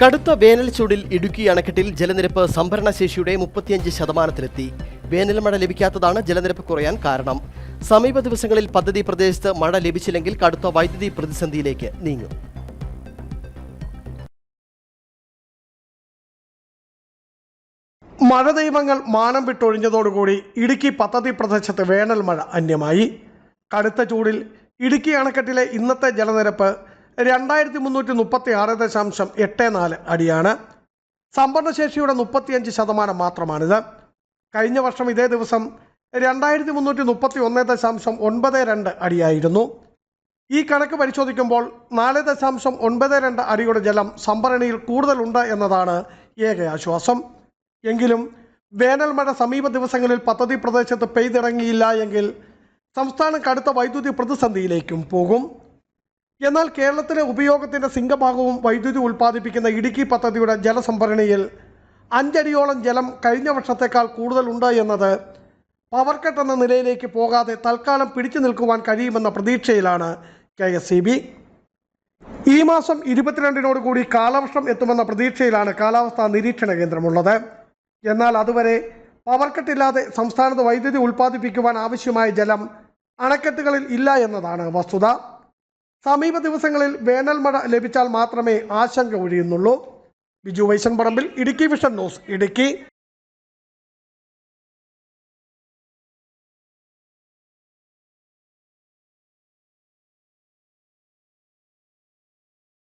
കടുത്ത വേനൽ ചൂടിൽ ഇടുക്കി അണക്കെട്ടിൽ ജലനിരപ്പ് സംഭരണശേഷിയുടെ മുപ്പത്തിയഞ്ച് ശതമാനത്തിലെത്തി. വേനൽ മഴ ലഭിക്കാത്തതാണ് ജലനിരപ്പ് കുറയാൻ കാരണം. സമീപ ദിവസങ്ങളിൽ പദ്ധതി പ്രദേശത്ത് മഴ ലഭിച്ചില്ലെങ്കിൽ കടുത്ത വൈദ്യുതി പ്രതിസന്ധിയിലേക്ക് നീങ്ങും. മഴ ദൈവങ്ങൾ മാനം വിട്ടൊഴിഞ്ഞതോടുകൂടി ഇടുക്കി പദ്ധതി പ്രദേശത്ത് വേനൽ മഴ അന്യമായി. കടുത്ത ചൂടിൽ ഇടുക്കി അണക്കെട്ടിലെ ഇന്നത്തെ ജലനിരപ്പ് രണ്ടായിരത്തി മുന്നൂറ്റി മുപ്പത്തി ആറ് ദശാംശം എട്ട് നാല് അടിയാണ്. സംഭരണശേഷിയുടെ മുപ്പത്തിയഞ്ച് ശതമാനം മാത്രമാണിത്. കഴിഞ്ഞ വർഷം ഇതേ ദിവസം രണ്ടായിരത്തി മുന്നൂറ്റി മുപ്പത്തി ഒന്ന് ദശാംശം ഒൻപത് രണ്ട് അടിയായിരുന്നു. ഈ കണക്ക് പരിശോധിക്കുമ്പോൾ നാല് ദശാംശം ഒൻപത് രണ്ട് അടിയുടെ ജലം സംഭരണിയിൽ കൂടുതലുണ്ട് എന്നതാണ് ഏക ആശ്വാസം. എങ്കിലും വേനൽ മഴ സമീപ ദിവസങ്ങളിൽ പദ്ധതി പ്രദേശത്ത് പെയ്തിറങ്ങിയില്ല എങ്കിൽ സംസ്ഥാനം കടുത്ത വൈദ്യുതി പ്രതിസന്ധിയിലേക്കും പോകും. എന്നാൽ കേരളത്തിലെ ഉപയോഗത്തിന്റെ സിംഗഭാഗവും വൈദ്യുതി ഉൽപ്പാദിപ്പിക്കുന്ന ഇടുക്കി പദ്ധതിയുടെ ജലസംഭരണിയിൽ അഞ്ചടിയോളം ജലം കഴിഞ്ഞ വർഷത്തേക്കാൾ കൂടുതലുണ്ട് എന്നത് പവർ കട്ട് എന്ന നിലയിലേക്ക് പോകാതെ തൽക്കാലം പിടിച്ചു നിൽക്കുവാൻ കഴിയുമെന്ന പ്രതീക്ഷയിലാണ് കെ എസ് ഈ മാസം ഇരുപത്തിരണ്ടിനോട് കൂടി കാലവർഷം എത്തുമെന്ന പ്രതീക്ഷയിലാണ് കാലാവസ്ഥാ നിരീക്ഷണ കേന്ദ്രമുള്ളത്. എന്നാൽ അതുവരെ പവർ കട്ടില്ലാതെ സംസ്ഥാനത്ത് വൈദ്യുതി ഉൽപ്പാദിപ്പിക്കുവാൻ ആവശ്യമായ ജലം അണക്കെട്ടുകളിൽ ഇല്ല എന്നതാണ് വസ്തുത. സമീപ ദിവസങ്ങളിൽ വേനൽ മഴ ലഭിച്ചാൽ മാത്രമേ ആശങ്ക ഒഴിയുന്നുള്ളൂ. Biju Vaishan Parambil Idukki vision news Idukki.